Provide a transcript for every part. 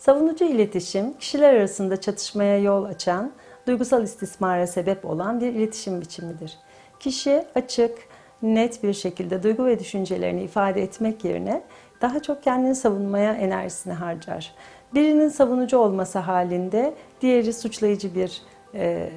Savunucu iletişim, kişiler arasında çatışmaya yol açan, duygusal istismara sebep olan bir iletişim biçimidir. Kişi açık, net bir şekilde duygu ve düşüncelerini ifade etmek yerine daha çok kendini savunmaya enerjisini harcar. Birinin savunucu olması halinde diğeri suçlayıcı bir e,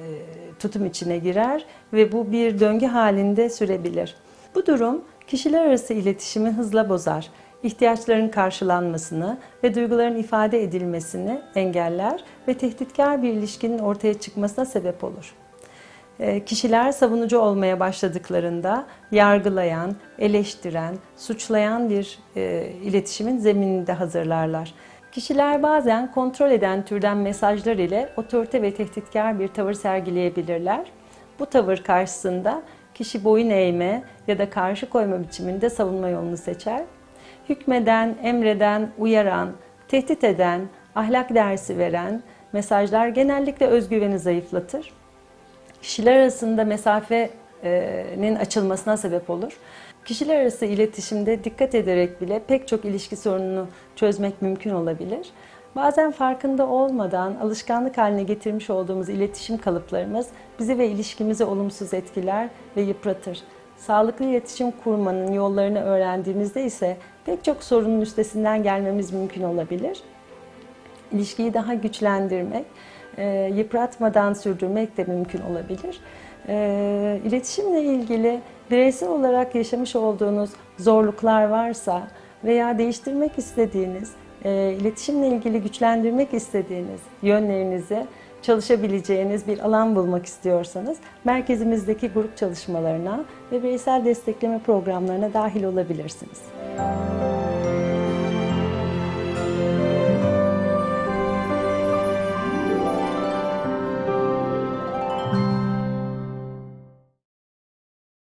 tutum içine girer ve bu bir döngü halinde sürebilir. Bu durum kişiler arası iletişimi hızla bozar. İhtiyaçların karşılanmasını ve duyguların ifade edilmesini engeller ve tehditkar bir ilişkinin ortaya çıkmasına sebep olur. E, Kişiler savunucu olmaya başladıklarında yargılayan, eleştiren, suçlayan bir e, iletişimin zeminini de hazırlarlar. Kişiler bazen kontrol eden türden mesajlar ile otorite ve tehditkar bir tavır sergileyebilirler. Bu tavır karşısında kişi boyun eğme ya da karşı koyma biçiminde savunma yolunu seçer. Hükmeden, emreden, uyaran, tehdit eden, ahlak dersi veren mesajlar genellikle özgüveni zayıflatır kişiler arasında mesafenin açılmasına sebep olur. Kişiler arası iletişimde dikkat ederek bile pek çok ilişki sorununu çözmek mümkün olabilir. Bazen farkında olmadan alışkanlık haline getirmiş olduğumuz iletişim kalıplarımız bizi ve ilişkimizi olumsuz etkiler ve yıpratır. Sağlıklı iletişim kurmanın yollarını öğrendiğimizde ise pek çok sorunun üstesinden gelmemiz mümkün olabilir ilişkiyi daha güçlendirmek, e, yıpratmadan sürdürmek de mümkün olabilir. E, İletişimle ilgili bireysel olarak yaşamış olduğunuz zorluklar varsa veya değiştirmek istediğiniz, e, iletişimle ilgili güçlendirmek istediğiniz yönlerinizi çalışabileceğiniz bir alan bulmak istiyorsanız merkezimizdeki grup çalışmalarına ve bireysel destekleme programlarına dahil olabilirsiniz.